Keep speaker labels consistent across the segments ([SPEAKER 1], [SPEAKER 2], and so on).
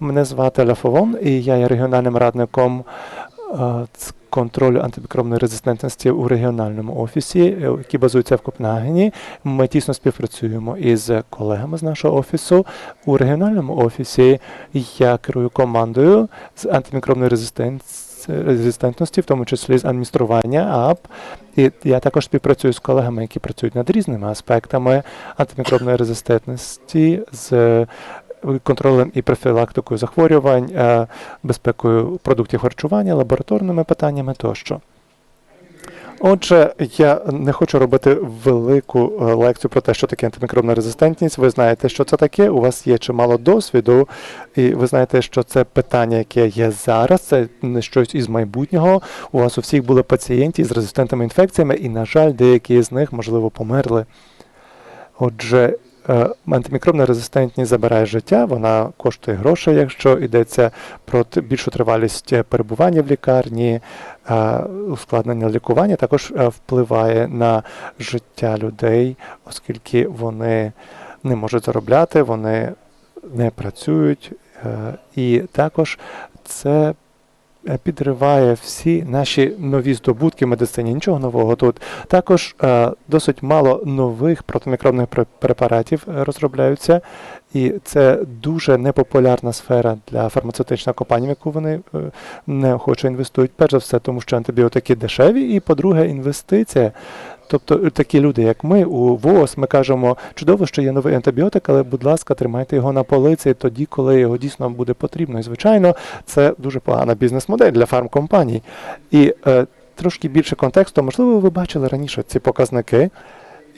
[SPEAKER 1] Мене звати Ляфовон, і я є регіональним радником е, з контролю антимікробної резистентності у регіональному офісі, е, який базується в Копенгагені. Ми тісно співпрацюємо із колегами з нашого офісу. У регіональному офісі я керую командою з антимікробної. Резистентності, в тому числі з адміністрування АП. І я також співпрацюю з колегами, які працюють над різними аспектами антимікробної резистентності, з е, контролем і профілактикою захворювань, е, безпекою продуктів харчування, лабораторними питаннями тощо. Отже, я не хочу робити велику е, лекцію про те, що таке антимікробна резистентність. Ви знаєте, що це таке. У вас є чимало досвіду, і ви знаєте, що це питання, яке є зараз, це не щось із майбутнього. У вас у всіх були пацієнти з резистентними інфекціями, і, на жаль, деякі з них, можливо, померли. Отже, антимікробна резистентність забирає життя, вона коштує грошей, якщо йдеться про більшу тривалість е, перебування в лікарні, е, ускладнення лікування, також е, впливає на життя людей, оскільки вони не можуть заробляти, вони не працюють, е, і також це е, підриває всі наші нові здобутки в медицині. Нічого нового тут. Також е, досить мало нових протимікробних препаратів е, розробляються, і це дуже непопулярна сфера для фармацевтичних компаній, в яку вони е, неохоче інвестують. Перш за все, тому що антибіотики дешеві, і по-друге, інвестиція. Тобто е, такі люди, як ми, у ВООЗ, ми кажемо, чудово, що є новий антибіотик, але, будь ласка, тримайте його на полиці тоді, коли його дійсно буде потрібно. І, звичайно, це дуже погана бізнес-модель для фармкомпаній. І е, трошки більше контексту, можливо, ви бачили раніше ці показники.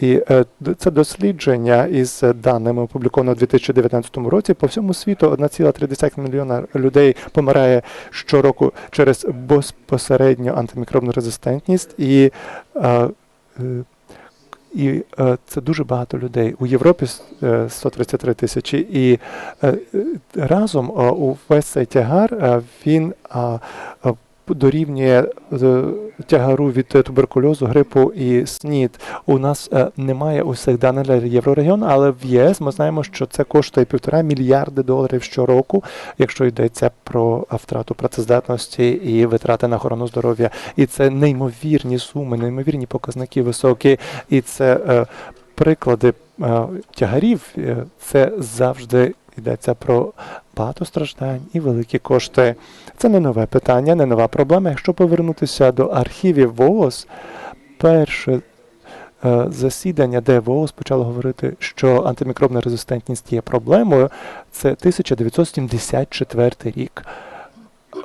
[SPEAKER 1] І е, це дослідження із даними опубліковано у 2019 році. По всьому світу 1,3 мільйона людей помирає щороку через безпосередньо антимікробну резистентність. І, е, і е, це дуже багато людей. У Європі с- е, 133 тисячі. І е, е, разом е, увесь цей тягар е, він е, е, дорівнює е, тягару від туберкульозу, грипу і СНІД. У нас е, немає усіх даних для єврорегіону, але в ЄС ми знаємо, що це коштує півтора мільярди доларів щороку, якщо йдеться про втрату працездатності і витрати на охорону здоров'я. І це неймовірні суми, неймовірні показники високі, і це е, приклади тягарів. Це завжди йдеться про багато страждань і великі кошти. Це не нове питання, не нова проблема. Якщо повернутися до архівів ВООЗ, перше е, засідання, де ВООЗ почало говорити, що антимікробна резистентність є проблемою, це 1974 рік.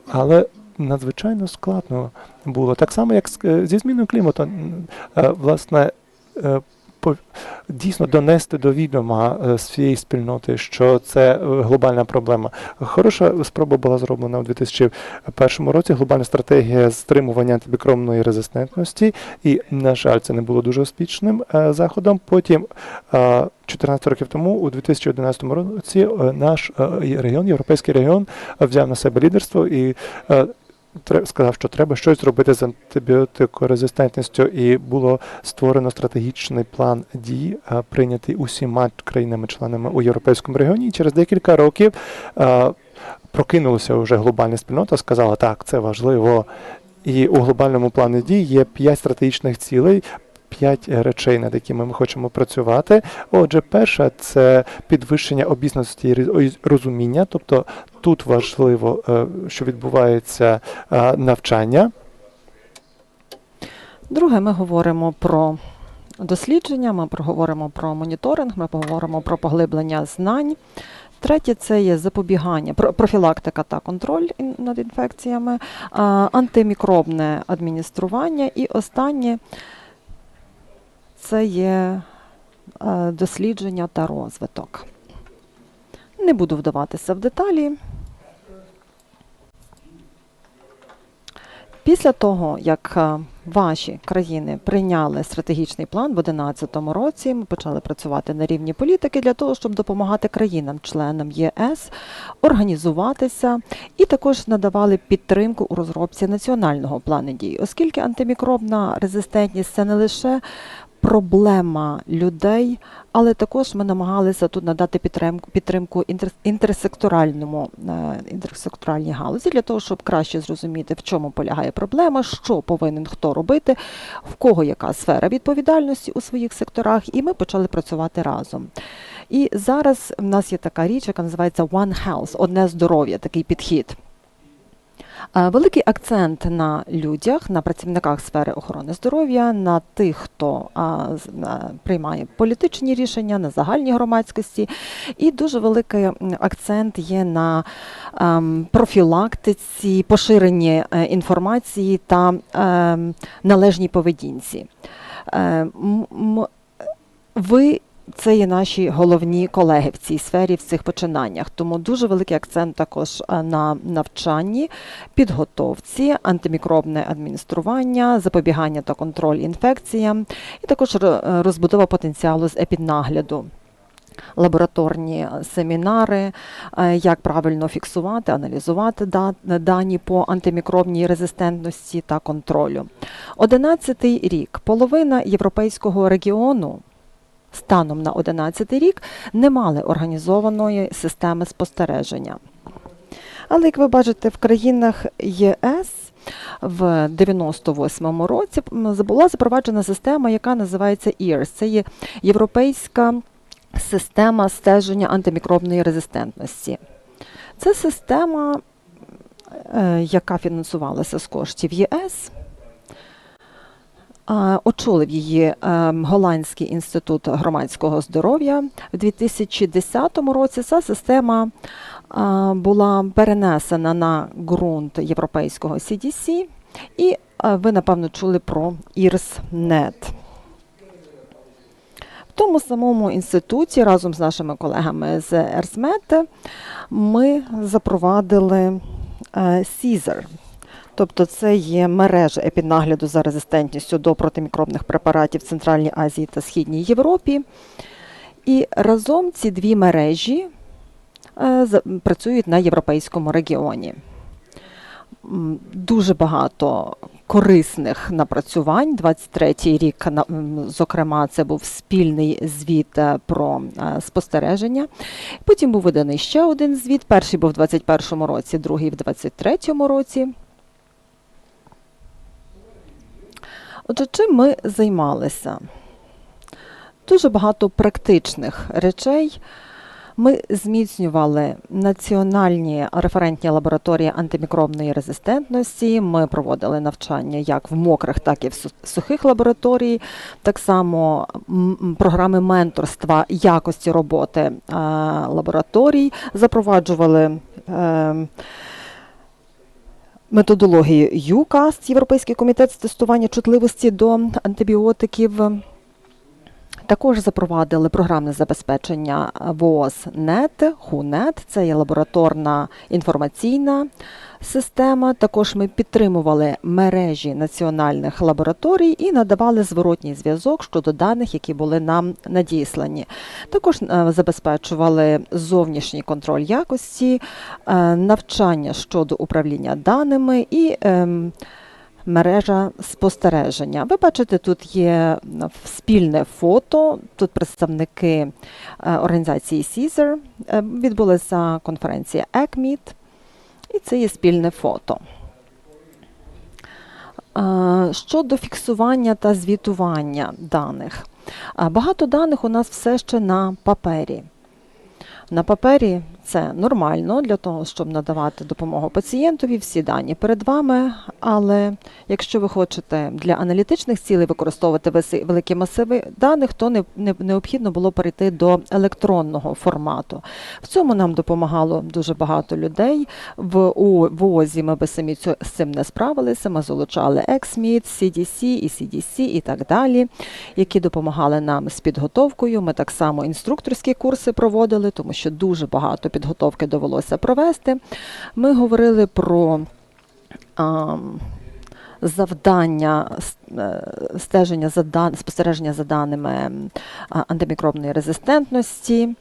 [SPEAKER 1] Але надзвичайно складно було. Так само, як е, зі зміною клімату, е, власне, дійсно донести до відома е, своєї спільноти, що це е, глобальна проблема. Хороша спроба була зроблена у 2001 році. Глобальна стратегія стримування антибікромної резистентності, і, на жаль, це не було дуже успішним е, заходом. Потім, е, 14 років тому, у 2011 році, е, наш е, регіон, європейський регіон, е, взяв на себе лідерство і е, сказав, що треба щось зробити з антибіотикорезистентністю, і було створено стратегічний план дій, е, прийнятий усіма країнами-членами у європейському регіоні. І через декілька років е, прокинулася вже глобальна спільнота, сказала, так, це важливо. І у глобальному плані дій є п'ять стратегічних цілей. П'ять речей, над якими ми хочемо працювати. Отже, перша це підвищення обізнаності розуміння, тобто тут важливо, е, що відбувається е, навчання.
[SPEAKER 2] Друге, ми говоримо про дослідження, ми проговоримо про моніторинг, ми поговоримо про поглиблення знань. Третє це є запобігання, про- профілактика та контроль над інфекціями, антимікробне адміністрування. І останнє це є е, дослідження та розвиток. Не буду вдаватися в деталі. Після того, як е, ваші країни прийняли стратегічний план в 2011 році, ми почали працювати на рівні політики для того, щоб допомагати країнам-членам ЄС організуватися і також надавали підтримку у розробці національного плану дій, оскільки антимікробна резистентність це не лише проблема людей, але також ми намагалися тут надати підтримку, підтримку інтер- інтерсекторальному е, інтерсекторальній галузі для того, щоб краще зрозуміти, в чому полягає проблема, що повинен хто робити, в кого яка сфера відповідальності у своїх секторах, і ми почали працювати разом. І зараз в нас є така річ, яка називається One Health, одне здоров'я, такий підхід. Е, Великий акцент на людях, на працівниках сфери охорони здоров'я, на тих, хто приймає політичні рішення, на загальній громадськості. І дуже великий акцент є на ем, профілактиці, поширенні е, інформації та ем, належній поведінці. Е, ви це є наші головні колеги в цій сфері, в цих починаннях. Тому дуже великий акцент також е, на навчанні, підготовці, антимікробне адміністрування, запобігання та контроль інфекціям, і також е, розбудова потенціалу з епіднагляду. Лабораторні семінари, е, як правильно фіксувати, аналізувати дані по антимікробній резистентності та контролю. Одинадцятий рік. Половина європейського регіону станом на 11 рік не мали організованої системи спостереження. Але як ви бачите, в країнах ЄС в 98-му році була запроваджена система, яка називається EARS. Це є європейська система стеження антимікробної резистентності. Це система, е, яка фінансувалася з коштів ЄС. Очолив її ем, Голландський інститут громадського здоров'я в 2010 році. Ця система була перенесена на ґрунт європейського CDC, і ви напевно чули про IRS-NET. В тому самому інституті разом з нашими колегами з ЕРСМЕТ ми запровадили е, CSER. Тобто це є мережа епіднагляду за резистентністю до протимікробних препаратів в Центральній Азії та Східній Європі. І разом ці дві мережі е, працюють на європейському регіоні. Дуже багато корисних напрацювань. 23-й рік, зокрема, це був спільний звіт е, про е, спостереження. Потім був виданий ще один звіт. Перший був у 21-му році, другий в 23-му році. Отже, чим ми займалися? Дуже багато практичних речей. Ми зміцнювали національні референтні лабораторії антимікробної резистентності. Ми проводили навчання як в мокрих, так і в сухих лабораторій. Так само програми менторства якості роботи лабораторій запроваджували. Методології ЮКАС, Європейський комітет з тестування чутливості до антибіотиків. Також запровадили програмне забезпечення ВООЗ НЕТ, ХУНЕТ, це є лабораторна інформаційна система. Також ми підтримували мережі національних лабораторій і надавали зворотній зв'язок щодо даних, які були нам надіслані. Також е, забезпечували зовнішній контроль якості, е, навчання щодо управління даними і ем, мережа спостереження. Ви бачите, тут є спільне фото. Тут представники е, організації CSER. Е, Відбулася конференція ECMID, і це є спільне фото. Щодо фіксування та звітування даних. Багато даних у нас все ще на папері. На папері це нормально для того, щоб надавати допомогу пацієнтові, всі дані перед вами. Але якщо ви хочете для аналітичних цілей використовувати великі масиви даних, то не, не, необхідно було перейти до електронного формату. В цьому нам допомагало дуже багато людей. В у ВОЗі ми би самі цю- з цим не справилися. Ми залучали EXMIT, CDC і CDC і так далі, які допомагали нам з підготовкою. Ми так само інструкторські курси проводили, тому що дуже багато підготовки довелося провести. Ми говорили про а, завдання е, стеження за дан... спостереження за даними антимікробної резистентності.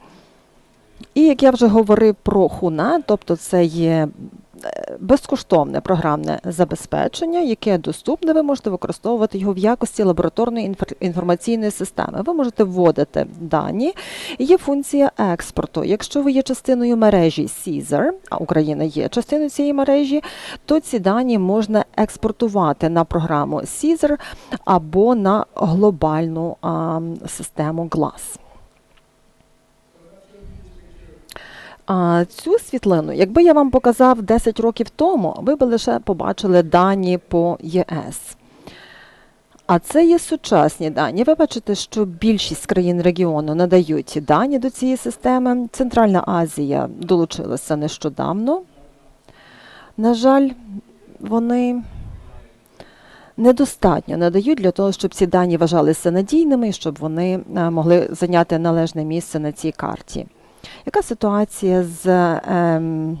[SPEAKER 2] І як я вже говорив про хуна, тобто це є безкоштовне програмне забезпечення, яке доступне. Ви можете використовувати його в якості лабораторної інфор- інформаційної системи. Ви можете вводити дані. Є функція експорту. Якщо ви є частиною мережі CSER, а Україна є частиною цієї мережі, то ці дані можна експортувати на програму CSER або на глобальну а, систему GLASS. А цю світлину, якби я вам показав 10 років тому, ви б лише побачили дані по ЄС. А це є сучасні дані. Ви бачите, що більшість країн регіону надають дані до цієї системи. Центральна Азія долучилася нещодавно. На жаль, вони недостатньо надають для того, щоб ці дані вважалися надійними щоб вони е, могли зайняти належне місце на цій карті. Яка ситуація з ем,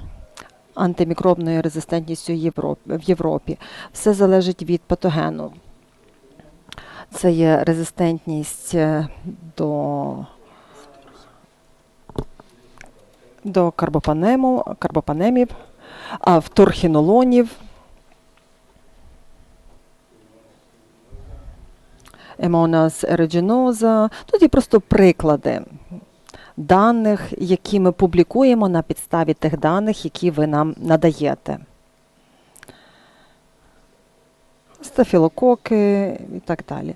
[SPEAKER 2] антимікробною резистентністю в Європі? Все залежить від патогену. Це є резистентність е, до, до карбопанему, карбопанемів, вторхінолонів, емонас ерегіноза. Тут є просто приклади даних, які ми публікуємо на підставі тих даних, які ви нам надаєте. Стафілококи і так далі.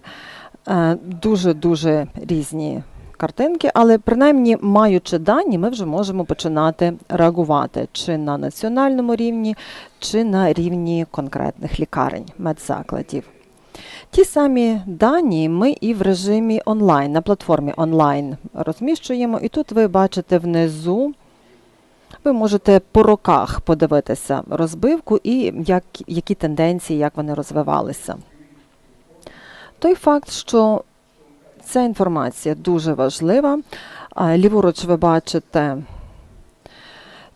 [SPEAKER 2] Е, Дуже-дуже різні картинки, але принаймні, маючи дані, ми вже можемо починати реагувати чи на національному рівні, чи на рівні конкретних лікарень, медзакладів. Ті самі дані ми і в режимі онлайн, на платформі онлайн розміщуємо. І тут ви бачите внизу, ви можете по роках подивитися розбивку і як, які тенденції, як вони розвивалися. Той факт, що ця інформація дуже важлива. Ліворуч ви бачите,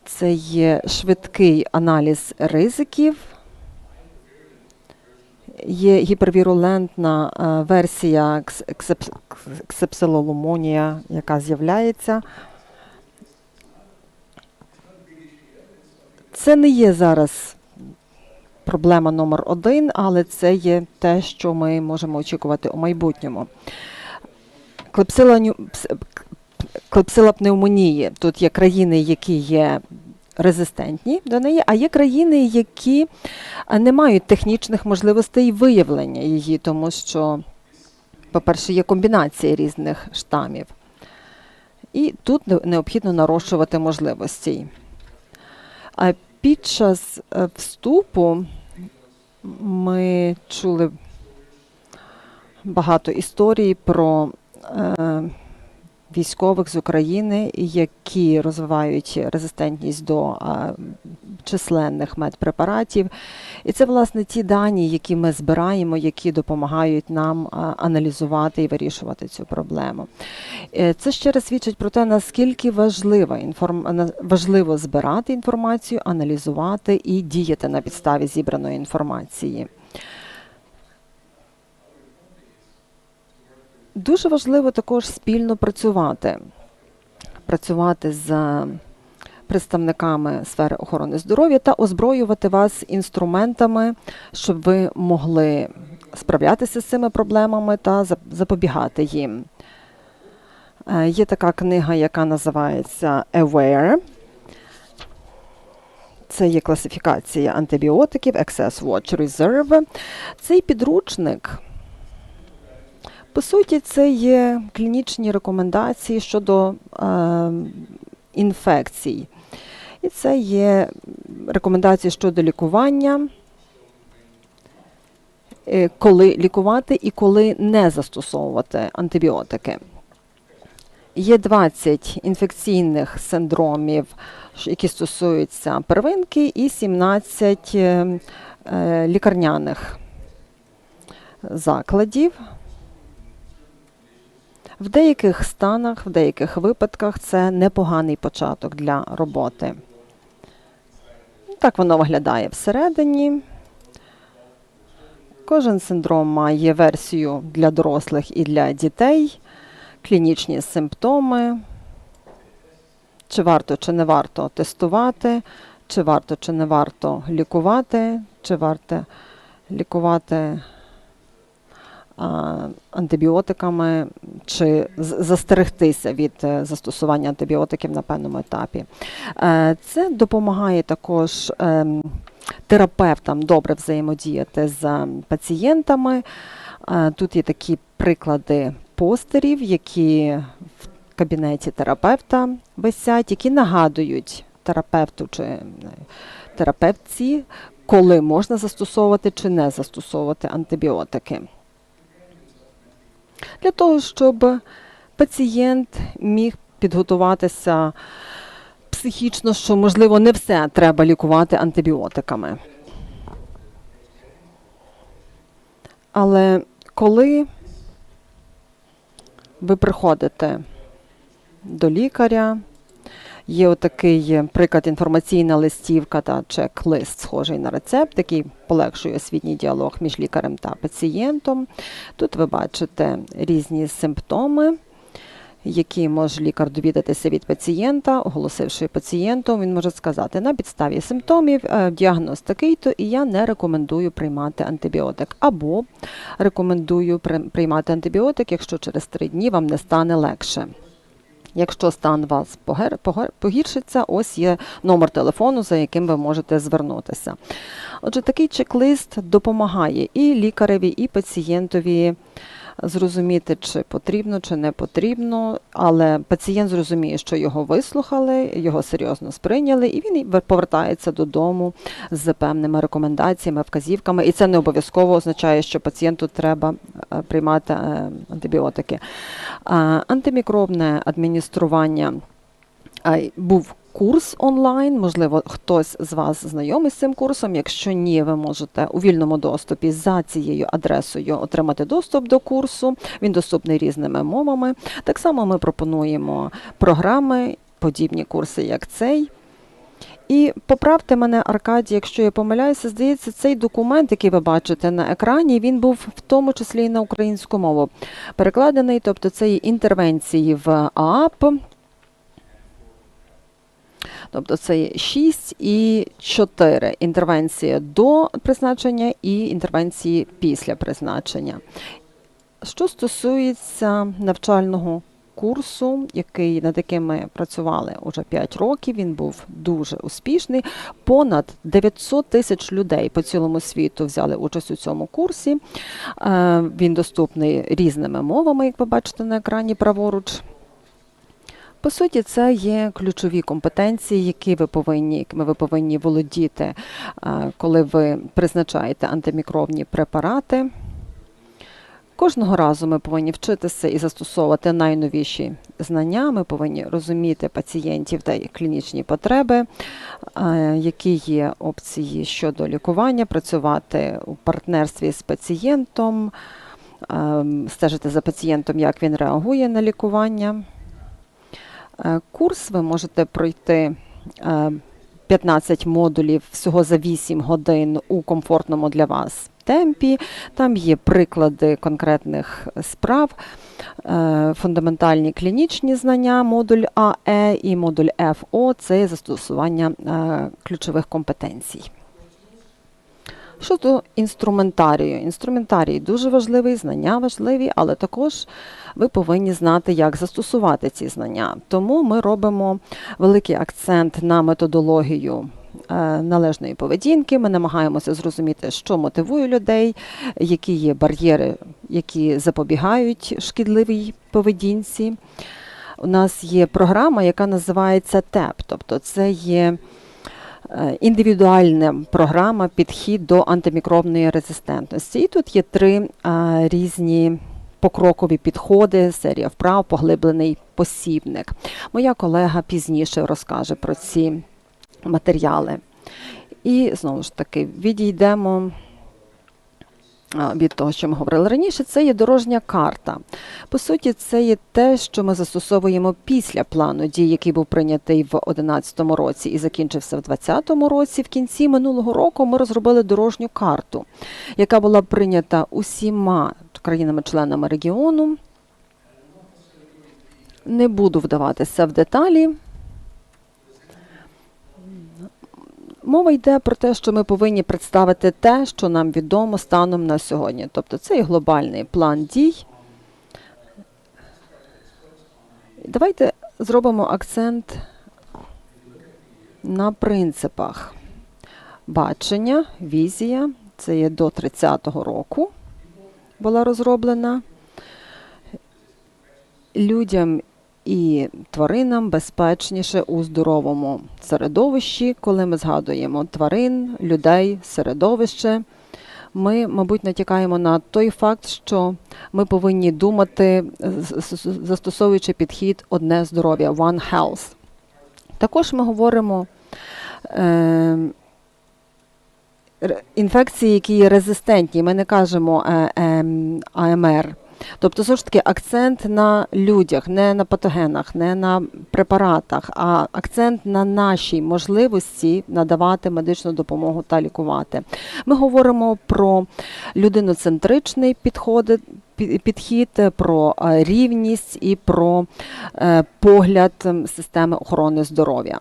[SPEAKER 2] це є швидкий аналіз ризиків. Є гіпервірулентна е, версія кс- ксеп- ксепсилоломонія, яка з'являється. Це не є зараз проблема номер один, але це є те, що ми можемо очікувати у майбутньому. Клепсила пневмонії. Тут є країни, які є резистентні до неї, а є країни, які не мають технічних можливостей виявлення її, тому що, по-перше, є комбінація різних штамів. І тут необхідно нарощувати можливості. А під час е, вступу ми чули багато історій про е, військових з України, які розвивають резистентність до численних медпрепаратів. І це, власне, ті дані, які ми збираємо, які допомагають нам аналізувати і вирішувати цю проблему. Е, Це ще раз свідчить про те, наскільки важлива інформ... важливо збирати інформацію, аналізувати і діяти на підставі зібраної інформації. Дуже важливо також спільно працювати, працювати з представниками сфери охорони здоров'я та озброювати вас інструментами, щоб ви могли справлятися з цими проблемами та зап- запобігати їм. Е, Є така книга, яка називається Aware. Це є класифікація антибіотиків, Access Watch Reserve. Цей підручник, по суті, це є клінічні рекомендації щодо е, інфекцій. І це є рекомендації щодо лікування, е, коли лікувати і коли не застосовувати антибіотики. Є 20 інфекційних синдромів, які стосуються первинки, і 17 е, е, лікарняних закладів. В деяких станах, в деяких випадках це непоганий початок для роботи. Так воно виглядає всередині. Кожен синдром має версію для дорослих і для дітей, клінічні симптоми, чи варто чи не варто тестувати, чи варто, чи не варто лікувати, чи варто лікувати антибіотиками, чи застерегтися від е, застосування антибіотиків на певному етапі. Е, Це допомагає також ем, терапевтам добре взаємодіяти з пацієнтами. Е, Тут є такі приклади постерів, які в кабінеті терапевта висять, які нагадують терапевту чи е, терапевтці, коли можна застосовувати чи не застосовувати антибіотики. Для того, щоб пацієнт міг підготуватися психічно, що можливо не все треба лікувати антибіотиками. Але коли ви приходите до лікаря, є отакий приклад інформаційна листівка та чек-лист, схожий на рецепт, який полегшує освітній діалог між лікарем та пацієнтом. Тут ви бачите різні симптоми, які може лікар довідатися від пацієнта, оголосивши пацієнту, він може сказати на підставі симптомів, е, діагноз такий-то, і я не рекомендую приймати антибіотик. Або рекомендую при- приймати антибіотик, якщо через три дні вам не стане легше. Якщо стан вас погіршиться, ось є номер телефону, за яким ви можете звернутися. Отже, такий чек-лист допомагає і лікареві, і пацієнтові зрозуміти, чи потрібно, чи не потрібно, але пацієнт зрозуміє, що його вислухали, його серйозно сприйняли, і він повертається додому з певними рекомендаціями, вказівками. І це не обов'язково означає, що пацієнту треба е, приймати е, антибіотики. Антимікробне адміністрування був курс онлайн. Можливо, хтось з вас знайомий з цим курсом. Якщо ні, ви можете у вільному доступі за цією адресою отримати доступ до курсу. Він доступний різними мовами. Так само ми пропонуємо програми, подібні курси, як цей. І поправте мене, Аркадій, якщо я помиляюся, здається, цей документ, який ви бачите на екрані, він був в тому числі і на українську мову перекладений, тобто це є інтервенції в ААП. Тобто це є 6 і 4 інтервенції до призначення і інтервенції після призначення. Що стосується навчального курсу, який над яким ми працювали уже 5 років, він був дуже успішний. Понад 900 тисяч людей по цілому світу взяли участь у цьому курсі. Е, Він доступний різними мовами, як ви бачите на екрані праворуч. По суті, це є ключові компетенції, які ви повинні, якими ви повинні володіти, е, коли ви призначаєте антимікробні препарати. Кожного разу ми повинні вчитися і застосовувати найновіші знання. Ми повинні розуміти пацієнтів та їх клінічні потреби, е, які є опції щодо лікування, працювати у партнерстві з пацієнтом, е, стежити за пацієнтом, як він реагує на лікування. Е, Курс ви можете пройти е, 15 модулів всього за 8 годин у комфортному для вас темпі. Там є приклади конкретних справ, е, фундаментальні клінічні знання, модуль АЕ і модуль ФО це застосування е, ключових компетенцій. Щодо інструментарію. Інструментарій дуже важливий, знання важливі, але також ви повинні знати, як застосувати ці знання. Тому ми робимо великий акцент на методологію е, належної поведінки. Ми намагаємося зрозуміти, що мотивує людей, які є бар'єри, які запобігають шкідливій поведінці. У нас є програма, яка називається ТЕП, тобто це є індивідуальна програма підхід до антимікробної резистентності. І тут є три а, різні покрокові підходи, серія вправ, поглиблений посібник. Моя колега пізніше розкаже про ці матеріали. І знову ж таки відійдемо від того, що ми говорили раніше, це є дорожня карта. По суті, це є те, що ми застосовуємо після плану дій, який був прийнятий в 2011 році і закінчився в 2020 році. В кінці минулого року ми розробили дорожню карту, яка була прийнята усіма країнами-членами регіону. Не буду вдаватися в деталі. Мова йде про те, що ми повинні представити те, що нам відомо станом на сьогодні. Тобто це і глобальний план дій. Давайте зробимо акцент на принципах. Бачення, візія, це є до 30-го року була розроблена. Людям і тваринам безпечніше у здоровому середовищі, коли ми згадуємо тварин, людей, середовище. Ми, мабуть, натякаємо на той факт, що ми повинні думати, застосовуючи підхід одне здоров'я One Health. Також ми говоримо е, інфекції, які є резистентні. Ми не кажемо е, ем, АМР. Тобто, знову ж таки, акцент на людях, не на патогенах, не на препаратах, а акцент на нашій можливості надавати медичну допомогу та лікувати. Ми говоримо про людиноцентричний підходи, підхід, про е, рівність і про е, погляд системи охорони здоров'я.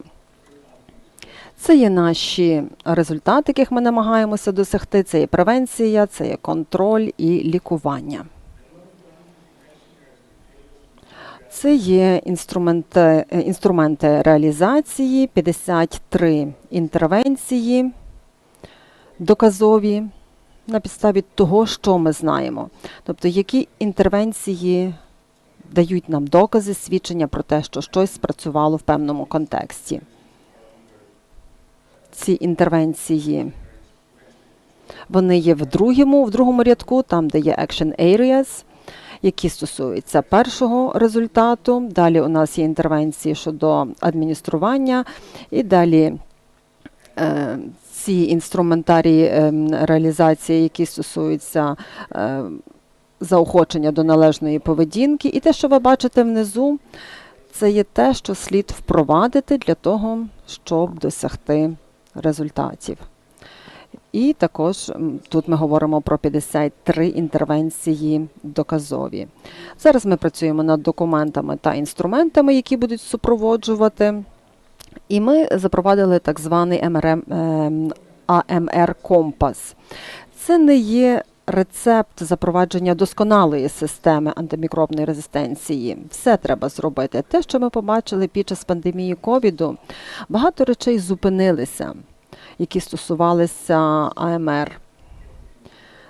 [SPEAKER 2] Це є наші результати, яких ми намагаємося досягти. Це є превенція, це є контроль і лікування. Це є інструменти, е, інструменти реалізації, 53 інтервенції доказові на підставі того, що ми знаємо. Тобто, які інтервенції дають нам докази, свідчення про те, що щось спрацювало в певному контексті. Ці інтервенції вони є в другому, в другому рядку, там, де є action areas, які стосуються першого результату. Далі у нас є інтервенції щодо адміністрування, і далі е, ці інструментарії е, реалізації, які стосуються е, заохочення до належної поведінки. І те, що ви бачите внизу, це є те, що слід впровадити для того, щоб досягти результатів. І також тут ми говоримо про 53 інтервенції доказові. Зараз ми працюємо над документами та інструментами, які будуть супроводжувати. І ми запровадили так званий МРМ, ем, АМР Компас. Це не є рецепт запровадження досконалої системи антимікробної резистенції. Все треба зробити. Те, що ми побачили під час пандемії ковіду, багато речей зупинилися, які стосувалися АМР.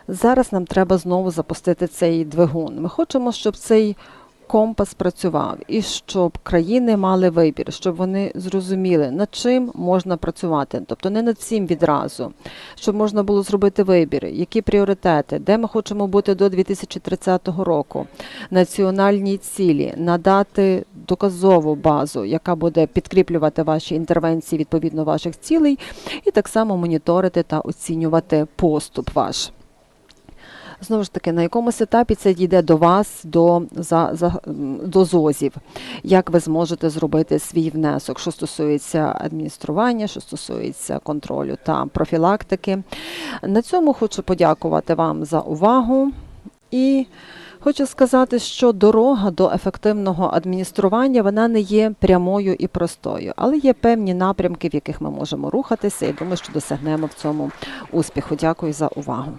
[SPEAKER 2] Зараз нам треба знову запустити цей двигун. Ми хочемо, щоб цей компас працював і щоб країни мали вибір, щоб вони зрозуміли, над чим можна працювати, тобто не над всім відразу, щоб можна було зробити вибір, які пріоритети, де ми хочемо бути до 2030 року, національні цілі, надати доказову базу, яка буде підкріплювати ваші інтервенції відповідно ваших цілей, і так само моніторити та оцінювати поступ ваш. Знову ж таки, на якомусь етапі це дійде до вас, до, за, за, до ЗОЗів, як ви зможете зробити свій внесок, що стосується адміністрування, що стосується контролю та профілактики. На цьому хочу подякувати вам за увагу і хочу сказати, що дорога до ефективного адміністрування вона не є прямою і простою, але є певні напрямки, в яких ми можемо рухатися, і думаю, що досягнемо в цьому успіху. Дякую за увагу.